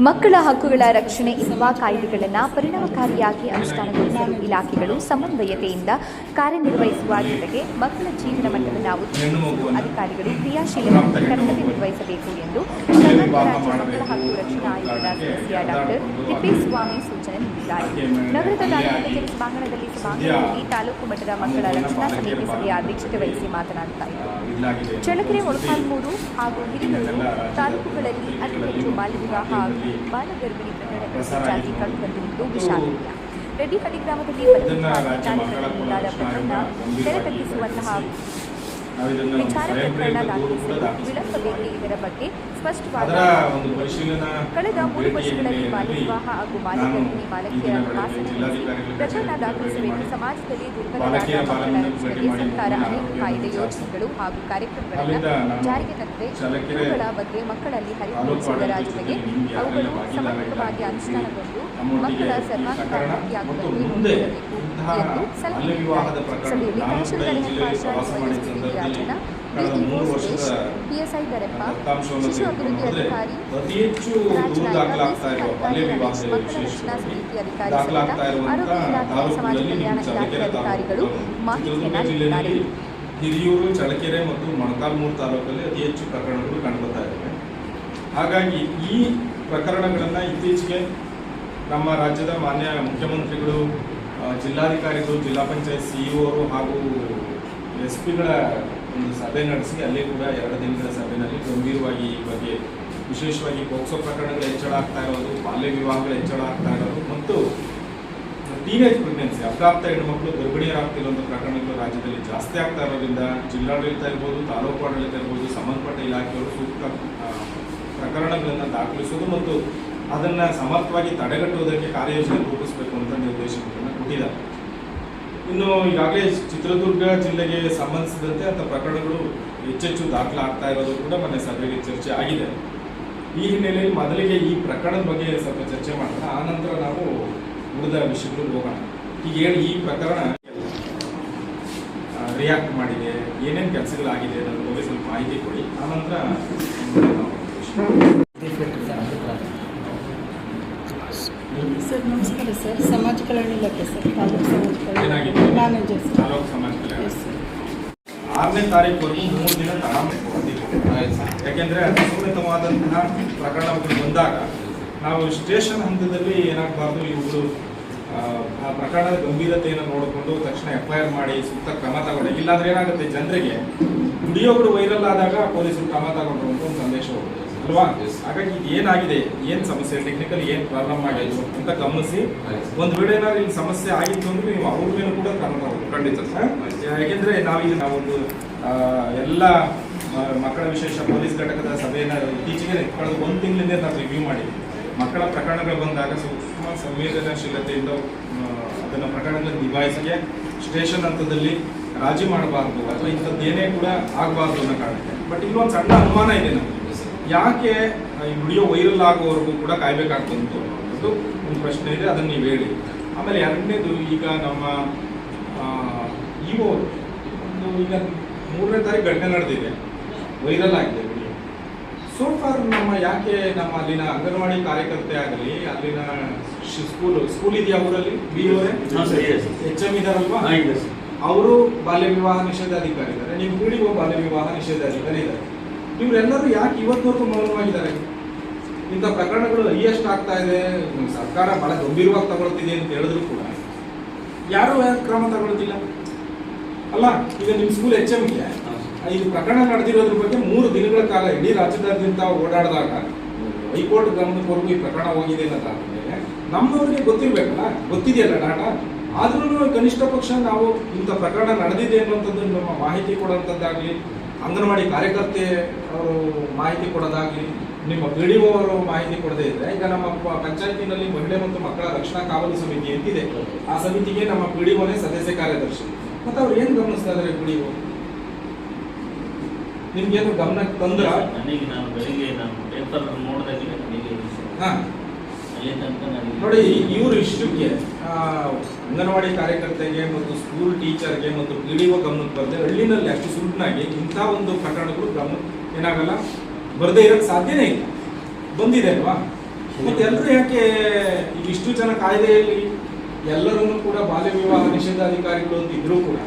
ಮಕ್ಕಳ ಹಕ್ಕುಗಳ ರಕ್ಷಣೆ ಇರುವ ಕಾಯ್ದೆಗಳನ್ನು ಪರಿಣಾಮಕಾರಿಯಾಗಿ ಅನುಷ್ಠಾನಗೊಳಿಸಲು ಇಲಾಖೆಗಳು ಸಮನ್ವಯತೆಯಿಂದ ಕಾರ್ಯನಿರ್ವಹಿಸುವ ಜೊತೆಗೆ ಮಕ್ಕಳ ಜೀವನ ಮಟ್ಟವನ್ನು ಉತ್ತೇಜಿಸಲು ಅಧಿಕಾರಿಗಳು ಕ್ರಿಯಾಶೀಲವಾಗಿ ಕರ್ತವ್ಯ ನಿರ್ವಹಿಸಬೇಕು ಎಂದು ರಕ್ಷಣಾ ಆಯೋಗದ ಸದಸ್ಯ ಡಾಕ್ಟರ್ ತಿಪ್ಪೇಸ್ವಾಮಿ ಸೂಚನೆ ನೀಡಿದ್ದಾರೆ ನಗರದ ತಾಲೂಕಿನ ಸಭಾಂಗಣದಲ್ಲಿ ಸಭಾಂಗಣದಲ್ಲಿ ತಾಲೂಕು ಮಟ್ಟದ ಮಕ್ಕಳ ರಕ್ಷಣಾ ಸಮಿತಿ ಸಭೆಯ ಅಧ್ಯಕ್ಷತೆ ವಹಿಸಿ ಮಾತನಾಡುತ್ತಾ ಇದ್ದರು ಚಳ್ಳಕೆರೆ ಮೊಳಕಾಲ್ಮೂರು ಹಾಗೂ ಹಿರಿಯೂರು ತಾಲೂಕುಗಳಲ್ಲಿ ಅತಿ ಹೆಚ್ಚು ಬಾಲ್ಯ ವಿವಾಹ ಹಾಗೂ ಬಾಲಗರ್ಭಿಣಿ ಪ್ರಕರಣಗಳು ಹೆಚ್ಚಾಗಿ ಕಂಡುಬಂದಿರುವುದು ವಿಷಾದನೀಯ ರೆಡ್ಡಿಹಳ್ಳಿ ಗ್ರಾಮದಲ್ಲಿ ಬಲವಂತವಾಗಿ ಮುಂದಾದ ಪ್ರಕರಣ ತಗ್ಗಿಸುವಂತಹ ವಿಚಾರ ಪ್ರಕರಣ ದಾಖಲಿಸಲು ವಿಳಂಬ ಬೇಕೆ ಇದರ ಬಗ್ಗೆ ಸ್ಪಷ್ಟವಾದ ಕಳೆದ ಮೂರು ವರ್ಷಗಳಲ್ಲಿ ಬಾಲ್ಯ ವಿವಾಹ ಹಾಗೂ ಬಾಲಗರ್ಭಿಣಿ ಬಾಲಕಿಯರ ಆಸಕ್ತಿ ಹಾಸನ ಜಿಲ್ಲಾಧಿಕಾರಿಗಳ ಪ್ರಕರಣ ದಾಖಲಿಸಬೇಕು. ಸಮಾಜದಲ್ಲಿ ದುರ್ಬಲ ಸರ್ಕಾರ ಅನೇಕ ಕಾಯ್ದೆ ಯೋಜನೆಗಳು ಹಾಗೂ ಕಾರ್ಯಕ್ರಮಗಳನ್ನು ನಾನು ಜಾರಿಗೆ ತಂದಿದೆ ಇವುಗಳ ಬಗ್ಗೆ ಮಕ್ಕಳಲ್ಲಿ ಹರಿವು ಮೂಡಿಸುವುದರ ಜೊತೆಗೆ ಅವುಗಳು ಸಮರ್ಪಕವಾಗಿ ಅನುಷ್ಠಾನಗೊಂಡು ಮಕ್ಕಳ ಸರ್ವಾಂಗೀಣ ಅಭಿವೃದ್ಧಿಯಾಗುವಂತೆ ಮತ್ತು ಮುಂದೆ ನೋಡಿಕೊಳ್ಳಬೇಕು ಇಂತಹ ಎಂದು ಸಲಹೆ ಸಭೆಯಲ್ಲಿ ತಹಶೀಲ್ದಾರ್ ಜಿಲ್ಲೆಯಲ್ಲಿ ಹೆಬ್ಬಾಳ ಪ್ರವಾಸ ಮಾಡಿದ ವೈಎಸ್ ಸಂದರ್ಭದಲ್ಲಿ ರಾಜನ ಕಳೆದ ಡಿಇಒ ಮೂರು ಸುರೇಶ್ ಪಿಎಸ್ಐ ದರೆಪ್ಪ. ಶಿಶು ಅಭಿವೃದ್ಧಿ ಅಧಿಕಾರಿ ಅತಿ ಹೆಚ್ಚು ರಾಜ್ ದೂರು ನಾಯ್ಕ, ದಾಖಲಾಗ್ತಾ ಇರುವ ಬಾಲ್ಯ ವಿವಾಹದ ಮಕ್ಕಳ ರಕ್ಷಣಾ ವಿಶೇಷವಾಗಿ ಸಮಿತಿ ಅಧಿಕಾರಿ ದಾಖಲಾಗ್ತಾ ಸಹಿತ ಆರೋಗ್ಯ ಇಲಾಖೆ ಸಮಾಜ ಕಲ್ಯಾಣ ಇಲಾಖೆ ಅಧಿಕಾರಿಗಳು ಮಾಹಿತಿಯನ್ನು ನೀಡಿದ್ದಾರೆ. ಹಿರಿಯೂರು ಚಳ್ಳಕೆರೆ ಮತ್ತು ಮೊಳಕಾಲ್ಮೂರು ತಾಲೂಕಲ್ಲಿ ಅತಿ ಹೆಚ್ಚು ಪ್ರಕರಣಗಳು ಕಂಡುಬರ್ತಾ ಇದ್ದಾವೆ. ಹಾಗಾಗಿ ಈ ಪ್ರಕರಣಗಳನ್ನು ಇತ್ತೀಚೆಗೆ ನಮ್ಮ ರಾಜ್ಯದ ಮಾನ್ಯ ಮುಖ್ಯಮಂತ್ರಿಗಳು ಜಿಲ್ಲಾಧಿಕಾರಿಗಳು, ಜಿಲ್ಲಾ ಪಂಚಾಯತ್ ಸಿಇಒರು ಹಾಗೂ ಎಸ್ ಪಿಗಳ ಒಂದು ಸಭೆ ನಡೆಸಿ, ಅಲ್ಲಿ ಕೂಡ ಎರಡು ದಿನಗಳ ಸಭೆಯಲ್ಲಿ ಗಂಭೀರವಾಗಿ ಈ ಬಗ್ಗೆ ವಿಶೇಷವಾಗಿ ಪೋಕ್ಸೋ ಪ್ರಕರಣಗಳು ಹೆಚ್ಚಳ ಆಗ್ತಾ ಇರೋದು, ಬಾಲ್ಯ ವಿವಾಹಗಳು ಹೆಚ್ಚಳ ಆಗ್ತಾ ಇರೋದು ಮತ್ತು ಟೀನೇಜ್ ಪ್ರೆಗ್ನೆನ್ಸಿ ಅಪ್ರಾಪ್ತ ಹೆಣ್ಣುಮಕ್ಕಳು ಗರ್ಭಿಣಿಯರಾಗ್ತಿರುವಂಥ ಪ್ರಕರಣಗಳು ರಾಜ್ಯದಲ್ಲಿ ಜಾಸ್ತಿ ಆಗ್ತಾ ಇರೋದ್ರಿಂದ ಜಿಲ್ಲಾಡಳಿತ ಇರ್ಬೋದು, ತಾಲೂಕು ಆಡಳಿತ ಇರ್ಬೋದು, ಸಂಬಂಧಪಟ್ಟ ಇಲಾಖೆಯವರು ಸೂಕ್ತ ಪ್ರಕರಣಗಳನ್ನು ದಾಖಲಿಸೋದು ಮತ್ತು ಅದನ್ನು ಸಮರ್ಥವಾಗಿ ತಡೆಗಟ್ಟುವುದಕ್ಕೆ ಕಾರ್ಯಯೋಜನೆ ರೂಪಿಸಬೇಕು ಅಂತ ನಿರ್ದೇಶನಗಳನ್ನು ಕೊಟ್ಟಿದ್ದಾರೆ ಇನ್ನು ಈಗಾಗಲೇ ಚಿತ್ರದುರ್ಗ ಜಿಲ್ಲೆಗೆ ಸಂಬಂಧಿಸಿದಂತೆ ಅಂತ ಪ್ರಕರಣಗಳು ಹೆಚ್ಚೆಚ್ಚು ದಾಖಲಾಗ್ತಾ ಇರೋದು ಕೂಡ ಮೊನ್ನೆ ಸಭೆಗೆ ಚರ್ಚೆ ಆಗಿದೆ. ಈ ಹಿನ್ನೆಲೆಯಲ್ಲಿ ಮೊದಲಿಗೆ ಈ ಪ್ರಕರಣದ ಬಗ್ಗೆ ಸ್ವಲ್ಪ ಚರ್ಚೆ ಮಾಡೋಣ. ಆನಂತರ ನಾವು ಉಳಿದ ವಿಷಯಗಳು ಹೋಗೋಣ. ಈಗ ಹೇಳಿ, ಈ ಪ್ರಕರಣ ರಿಯಾಕ್ಟ್ ಮಾಡಿದೆ. ಏನೇನು ಕೆಲಸಗಳಾಗಿದೆ ಅನ್ನೋದ್ರ ಬಗ್ಗೆ ಸ್ವಲ್ಪ ಮಾಹಿತಿ ಕೊಡಿ. ಆನಂತರ ನಾವು ಸರ್ ನಮಸ್ಕಾರ ಸರ್. ಸಮಾಜ ಕಲ್ಯಾಣ ಇಲಾಖೆ ಸರ್. ತಾಲೂಕು ಸಮಾಜ ಕಲ್ಯಾಣ? Manager sir. ಆರನೇ ತಾರೀಕುವರೆಗೂ ಮೂರು ದಿನ ತಡ ಯಾಕೆಂದ್ರೆ ಅಸಮಮಿತವಾದಂತಹ ಪ್ರಕರಣಗಳು ಬಂದಾಗ ನಾವು ಸ್ಟೇಷನ್ ಹಂತದಲ್ಲಿ ಏನಾಗಬಾರ್ದು ಇವರು ಆ, ಆ ಪ್ರಕರಣದ ಗಂಭೀರತೆಯನ್ನು ನೋಡಿಕೊಂಡು ತಕ್ಷಣ ಎಫ್ ಐ ಆರ್ ಮಾಡಿ ಸೂಕ್ತ ಕ್ರಮ ತಗೊಂಡು ಇಲ್ಲಾಂದ್ರೆ ಏನಾಗುತ್ತೆ? ಜನರಿಗೆ ವಿಡಿಯೋಗಳು ವೈರಲ್ ಆದಾಗ ಪೊಲೀಸರು ಕ್ರಮ ತಗೊಂಡ್ರು ಅಂತ ಒಂದು ಸಂದೇಶ ಹೋಗುತ್ತೆ. ಅಲ್ವಾ ಹಾಗಾಗಿ ಇದು ಏನಾಗಿದೆ ಏನ್ ಸಮಸ್ಯೆ ಟೆಕ್ನಿಕಲ್ ಏನ್ ಪ್ರಾಬ್ಲಮ್ ಆಗಿದೆ ಅಂತ ಗಮನಿಸಿ. ಒಂದು ವೇಳೆ ಏನಾದ್ರು ಇಲ್ಲಿ ಸಮಸ್ಯೆ ಆಗಿತ್ತು ಅಂದ್ರೆ ನೀವು ಅವ್ರ ಮೇಲೆ ಕೂಡ ತಗೊಳ್ಳಿ ಖಂಡಿತ? ಯಾಕೆಂದ್ರೆ ನಾವೀಗ ನಾವೊಂದು ಎಲ್ಲ ಮಕ್ಕಳ ವಿಶೇಷ ಪೊಲೀಸ್ ಘಟಕದ ಸಭೆಯನ್ನ ಇತ್ತೀಚೆಗೆ ಕಳೆದ ಒಂದು ತಿಂಗಳಿಂದ ನಾವು ರಿವ್ಯೂ ಮಾಡಿದ್ವಿ. ಮಕ್ಕಳ ಪ್ರಕರಣಗಳು ಬಂದಾಗ ಸೂಕ್ಷ್ಮ ಸಂವೇದನಾಶೀಲತೆಯಿಂದ ಅದನ್ನು ಅದನ್ನ ಪ್ರಕರಣಗಳನ್ನು ನಿಭಾಯಿಸಿಗೆ ಸ್ಟೇಷನ್ ಹಂತದಲ್ಲಿ ರಾಜಿ ಮಾಡಬಾರ್ದು ಅಥವಾ ಇಂಥದ್ದೇನೇ ಕೂಡ ಆಗಬಾರ್ದು ಅನ್ನೋ ಕಾರಣಕ್ಕೆ. ಬಟ್ ಇಲ್ಲೊಂದು ಸಣ್ಣ ಅನುಮಾನ ಇದೆ ನಮಗೆ. ಯಾಕೆ ಈ ವಿಡಿಯೋ ವೈರಲ್ ಆಗೋವರೆಗೂ ಕೂಡ ಕಾಯ್ಬೇಕಾಗ್ತದೆ ಅನ್ನೋದು ಒಂದು ಪ್ರಶ್ನೆ ಇದೆ ಅದನ್ನು ನೀವು ಹೇಳಿ. ಆಮೇಲೆ ಎರಡನೇದು ಈಗ ನಮ್ಮ ಇವೋ ಒಂದು ಈಗ ಮೂರನೇ ತಾರೀಕು ಘಟನೆ ನಡೆದಿದೆ ವೈರಲ್ ಆಗಿದೆ ವಿಡಿಯೋ ಸೋ ಫಾರ್ ನಮ್ಮ ಯಾಕೆ ನಮ್ಮ ಅಲ್ಲಿನ ಅಂಗನವಾಡಿ ಕಾರ್ಯಕರ್ತೆ ಆಗಲಿ ಅಲ್ಲಿನ ಸ್ಕೂಲ್ ಸ್ಕೂಲ್ ಇದೆಯಾ ಊರಲ್ಲಿ? ಬಿ ಅವರೇ ಎಚ್ ಎಂ ಇದಾರಲ್ವಾ? ಅವರು ಬಾಲ್ಯ ವಿವಾಹ ನಿಷೇಧಾಧಿಕಾರಿ ಇದ್ದಾರೆ ನಿಮ್ಮ ಪಿ ಬಾಲ್ಯ ವಿವಾಹ ನಿಷೇಧಾಧಿಕಾರಿ ಇದ್ದಾರೆ. ಇವರೆಲ್ಲರೂ ಯಾಕೆ ಇವತ್ತು ಮೌನವಾಗಿದ್ದಾರೆ? ಇಂಥ ಪ್ರಕರಣಗಳು ಹೈಯೆಸ್ಟ್ ಆಗ್ತಾ ಇದೆ. ಸರ್ಕಾರ ಬಹಳ ಗಂಭೀರವಾಗಿ ತಗೊಳ್ತಿದೆ ಅಂತ ಹೇಳಿದ್ರು ಕೂಡ. ಯಾರು ಕ್ರಮ ತಗೊಳ್ತಿಲ್ಲ? ಅಲ್ಲ, ಈಗ ನಿಮ್ಮ ಸ್ಕೂಲ್ ಎಚ್ ಎಂಗೆ ಇದು ಪ್ರಕರಣ ನಡೆದಿರೋದ್ರ ಬಗ್ಗೆ ಮೂರು ದಿನಗಳ ಕಾಲ ಇಡೀ ರಾಜ್ಯದಾದ್ಯಂತ ಓಡಾಡಿದಾಗ ಹೈಕೋರ್ಟ್ ಗಮನದವರೆಗೂ ಈ ಪ್ರಕರಣ ಹೋಗಿದೆ ಅನ್ನೋದಾದ್ಮೇಲೆ ನಮ್ಮವರಿಗೆ ಗೊತ್ತಿರ್ಬೇಕಲ್ಲ? ಗೊತ್ತಿದೆಯಲ್ಲ ಡಾಟಾ? ಆದ್ರೂ ಕನಿಷ್ಠ ಪಕ್ಷ ನಾವು ಇಂಥ ಪ್ರಕರಣ ನಡೆದಿದೆ ಅನ್ನುವಂಥದ್ದು ನಮ್ಮ ಮಾಹಿತಿ ಕೊಡುವಂಥದ್ದಾಗಲಿ ಅಂಗನವಾಡಿ ಕಾರ್ಯಕರ್ತೆ ಅವರು ಮಾಹಿತಿ ಕೊಡೋದಾಗ್ಲಿ ನಿಮ್ಮ ಪಿ ಡಿ ಅವರು ಮಾಹಿತಿ ಕೊಡದೇ ಇದ್ರೆ ಈಗ ನಮ್ಮ ಪಂಚಾಯತಿನಲ್ಲಿ ಮಹಿಳೆ ಮತ್ತು ಮಕ್ಕಳ ರಕ್ಷಣಾ ಕಾವಲು ಸಮಿತಿ ಅಂತಿದೆ ಆ ಸಮಿತಿಗೆ ನಮ್ಮ ಪಿ ಡಿ ಸದಸ್ಯ ಕಾರ್ಯದರ್ಶಿ. ಮತ್ತೆ ಅವ್ರು ಏನ್ ಗಮನಿಸ್ತಾ ಇದಾರೆ ಪಿ ಡಿ ನಿಮ್ಗೇನು ಗಮನಕ್ಕೆ ತಂದ್ರೆ? ನನಗೆ ನಾನು ಬೆಳಿಗ್ಗೆ ನಾನು ಪೇಪರ್ ನೋಡಿದಾಗಲೇ ನನಗೆ ಹಾ. ಅಲ್ಲಿ ತನಕ ನನಗೆ ನೋಡಿ, ಇವರು ಇಷ್ಟಕ್ಕೆ ಅಂಗನವಾಡಿ ಕಾರ್ಯಕರ್ತೆಗೆ ಮತ್ತು ಸ್ಕೂಲ್ ಟೀಚರ್ಗೆ ಮತ್ತು ಪಿ ಡಿ ಗಮನಕ್ಕೆ ಬರದೆ ಹಳ್ಳಿನಲ್ಲಿ ಅಷ್ಟು ಸುಲಭನಾಗಿ ಇಂಥ ಒಂದು ಪ್ರಕರಣಗಳು ಗಮನ ಏನಾಗಲ್ಲ, ಬರದೇ ಇರೋಕ್ಕೆ ಸಾಧ್ಯನೇ ಇಲ್ಲ. ಬಂದಿದೆ ಅಲ್ವಾ? ಮತ್ತೆ ಎಲ್ಲರೂ ಯಾಕೆ ಇಷ್ಟು ಜನ ಕಾಯ್ದೆಯಲ್ಲಿ ಎಲ್ಲರನ್ನು ಕೂಡ ಬಾಲ್ಯ ವಿವಾಹ ನಿಷೇಧಾಧಿಕಾರಿಗಳು ಅಂತ ಇದ್ರೂ ಕೂಡ,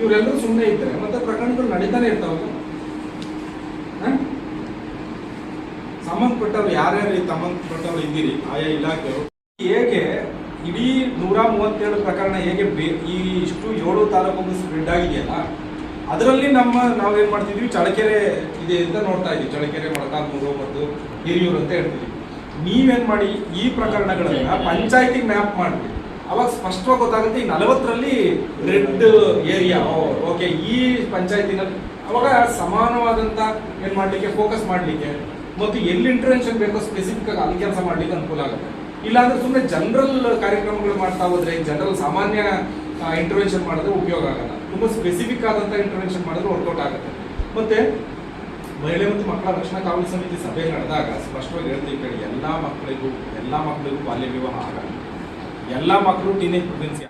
ಇವರೆಲ್ಲರೂ ಸುಮ್ಮನೆ ಇದ್ದಾರೆ ಮತ್ತೆ ಪ್ರಕರಣಗಳು ನಡೀತಾನೆ ಇರ್ತಾವಲ್ಲ ಹ? ಸಂಬಂಧಪಟ್ಟವ್ರು ಯಾರ್ಯಾರು ಈ ಸಂಬಂಧಪಟ್ಟವ್ರು ಇದ್ದೀರಿ? ಆಯಾ ಇಲಾಖೆಯವರು ಹೇಗೆ ಇಡೀ ನೂರ ಮೂವತ್ತೇಳು ಪ್ರಕರಣ ಹೇಗೆ ಈ ಇಷ್ಟು ಏಳು ತಾಲೂಕು ಸ್ಪ್ರೆಡ್ ಆಗಿದೆಯಲ್ಲ, ಅದರಲ್ಲಿ ನಮ್ಮ ನಾವೇನ್ ಮಾಡ್ತಿದ್ವಿ? ಚಳಕೆರೆ ಇದೆ ಅಂತ ನೋಡ್ತಾ ಇದ್ವಿ. ಚಳಕೆರೆ ಮೊಳಕಾಲ್ಮೂರು ಮತ್ತು ಹಿರಿಯೂರು ಅಂತ ಹೇಳ್ತೀವಿ ನೀವೇನ್ ಮಾಡಿ ಈ ಪ್ರಕರಣಗಳನ್ನ ಪಂಚಾಯತಿಗೆ ಮ್ಯಾಪ್ ಮಾಡಿ ಅವಾಗ ಸ್ಪಷ್ಟವಾಗಿ ಗೊತ್ತಾಗುತ್ತೆ ಈ ನಲವತ್ತರಲ್ಲಿ ರೆಡ್ ಏರಿಯಾ. ಓಕೆ, ಈ ಪಂಚಾಯತಿನಲ್ಲಿ ಅವಾಗ ಸಮಾನವಾದಂತ ಏನ್ ಮಾಡ್ಲಿಕ್ಕೆ ಫೋಕಸ್ ಮಾಡ್ಲಿಕ್ಕೆ? ಮತ್ತು ಎಲ್ಲಿ ಇಂಟರ್ವೆನ್ಷನ್ ಬೇಕೋ ಸ್ಪೆಸಿಫಿಕ್ ಆಗಿ ಅಲ್ಲಿ ಕೆಲಸ ಮಾಡ್ಲಿಕ್ಕೆ ಅನುಕೂಲ ಆಗುತ್ತೆ. ಇಲ್ಲಾಂದ್ರೆ ಸುಮ್ಮನೆ ಜನರಲ್ ಕಾರ್ಯಕ್ರಮಗಳು ಮಾಡ್ತಾ ಹೋದ್ರೆ, ಜನರಲ್ ಸಾಮಾನ್ಯ ಇಂಟರ್ವೆನ್ಷನ್ ಮಾಡಿದ್ರೆ ಉಪಯೋಗ ಆಗಲ್ಲ. ತುಂಬಾ ಸ್ಪೆಸಿಫಿಕ್ ಆದಂತ ಇಂಟರ್ವೆನ್ಷನ್ ಮಾಡಿದ್ರೆ ವರ್ಕೌಟ್ ಆಗುತ್ತೆ. ಮತ್ತೆ ಮಹಿಳೆ ಮತ್ತು ಮಕ್ಕಳ ರಕ್ಷಣಾ ಕಾವಲು ಸಮಿತಿ ಸಭೆ ನಡೆದಾಗ ಸ್ಪಷ್ಟವಾಗಿ ಹೇಳ್ತೀವಿ ಕಡೆ ಎಲ್ಲಾ ಮಕ್ಕಳಿಗೂ ಎಲ್ಲಾ ಮಕ್ಕಳಿಗೂ ಬಾಲ್ಯ ವಿವಾಹ ಆಗಲ್ಲ. ಎಲ್ಲಾ ಮಕ್ಕಳು ಟೀನೇಜ್ ಪ್ರೆಗ್ನೆನ್ಸಿ